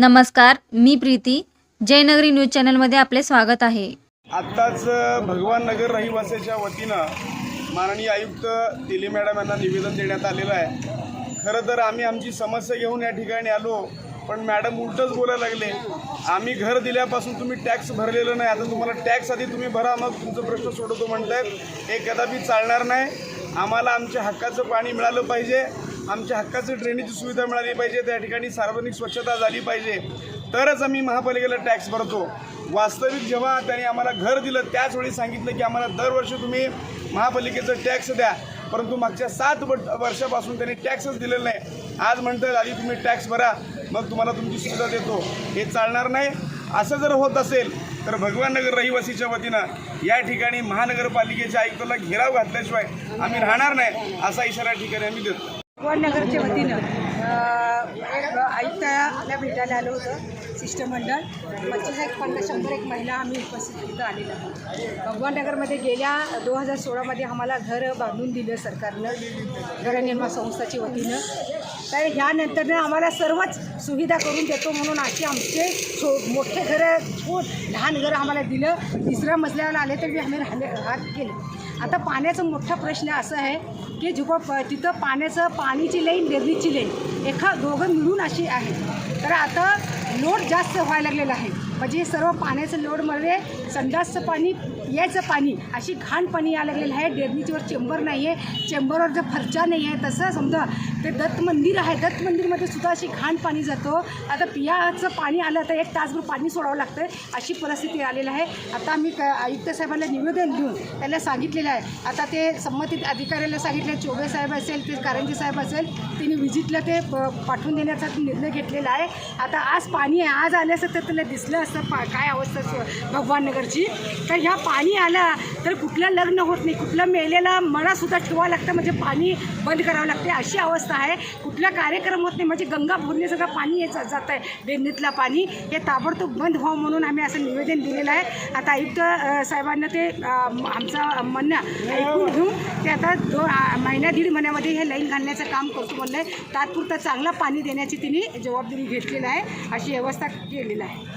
नमस्कार मी प्रीती. जयनगरी न्यूज चॅनलमध्ये आपले स्वागत आहे. आत्ताच भगवान नगर रहिवासीच्या वतीनं माननीय आयुक्त दिली मॅडम यांना निवेदन देण्यात आलेलं आहे. खरं तर आम्ही आमची समस्या घेऊन या ठिकाणी आलो पण मॅडम उलटंच बोलायला लागले. आम्ही घर दिल्यापासून तुम्ही टॅक्स भरलेलं नाही आता तुम्हाला टॅक्स आधी तुम्ही भरा मग तुमचं प्रश्न सोडवतो म्हणतायत. हे कदापि चालणार नाही. आम्हाला आमच्या हक्काचं पाणी मिळालं पाहिजे. आमच्या हक्काचं ड्रेनेजची सुविधा मिळाली पाहिजे त्या ठिकाणी सार्वजनिक स्वच्छता झाली पाहिजे. तरच आम्ही महापालिकेला टॅक्स भरतो. वास्तविक जेव्हा त्यांनी आम्हाला घर दिलं त्याच वेळी सांगितलं की आम्हाला दरवर्षी तुम्ही महापालिकेचं टॅक्स द्या. परंतु मागच्या सात वर्षापासून त्यांनी टॅक्सच दिलेलं नाही. आज म्हणतात आधी तुम्ही टॅक्स भरा मग तुम्हाला तुमची सुविधा देतो. हे चालणार नाही. असं जर होत असेल तर भगवान नगर रहिवासीच्या वतीनं या ठिकाणी महानगरपालिकेच्या आयुक्ताला घेराव घातल्याशिवाय आम्ही राहणार नाही असा इशारा ठिकाणी आम्ही देतो. नगरच्या वतीनं अ, एक आयुक्ताला भेटायला आलो होतं शिष्टमंडळ. पंचवीस एक पन्नास शंभर एक महिला आम्ही उपस्थित तिथं आलेलो आहोत. गेल्या दोन हजार सोळामध्ये आम्हाला घर बांधून दिलं सरकारनं गृहनिर्माण संस्थाच्या वतीनं. तर ह्यानंतरनं आम्हाला सर्वच सुविधा करून देतो म्हणून असे आमचे छो मोठे घरं छोट लहान घरं आम्हाला दिलं. तिसऱ्या मजल्यावर आले तरी आम्ही राहिले राहत गेले. आता पाण्याचा मोठा प्रश्न असा आहे की जिथं प तिथं पाण्याचं पाणीची लाईन गिरणीची लाईन एका दोघं मिळून अशी आहे. तर आता लोड जास्त व्हायला लागलेला आहे. म्हणजे सर्व पाण्याचं लोडमध्ये संडासचं पाणी यायचं पाणी अशी घाण पाणी यायला लागलेलं आहे. डेरणीच्यावर चेंबर नाही आहे चेंबरवर जर फरचा नाही आहे तसं समजा ते दत्त मंदिर आहे. दत्त मंदिरमध्ये सुद्धा अशी घाण पाणी जातो. आता पियाचं पाणी आलं तर एक तासभर पाणी सोडावं लागतं अशी परिस्थिती आलेली आहे. आता आम्ही आयुक्त साहेबांना निवेदन देऊन त्याला सांगितलेलं आहे. आता ते संबंधित अधिकाऱ्याला सांगितलं चोबे साहेब असेल ते कारंजी साहेब असेल त्यांनी व्हिजिटला ते प- पाठवून देण्याचा निर्णय घेतलेला आहे. आता आज पाणी आहे आज आलं तर त्याला दिसलं अवस्था पा काय अवस्था भगवान नगरची. तर ह्या पाणी आलं तर कुठलं लग्न होत नाही कुठलं मेलेला मळासुद्धा ठेवावं लागतं म्हणजे पाणी बंद करावं लागते अशी अवस्था आहे. कुठला कार्यक्रम होत नाही म्हणजे गंगा सगळं पाणी येत जात आहे बेरणीतलं पाणी. हे ताबडतोब बंद व्हावं म्हणून आम्ही असं निवेदन दिलेलं आहे. आता आयुक्त साहेबांना ते आमचं म्हणणं ऐकून घेऊन ते आता दो महिन्या दीड महिन्यामध्ये हे लाईन घालण्याचं काम करतो म्हणलं आहे तात्पुरतं चांगलं पाणी देण्याची तिने जबाबदारी घेतलेलं आहे अशी व्यवस्था केलेली आहे.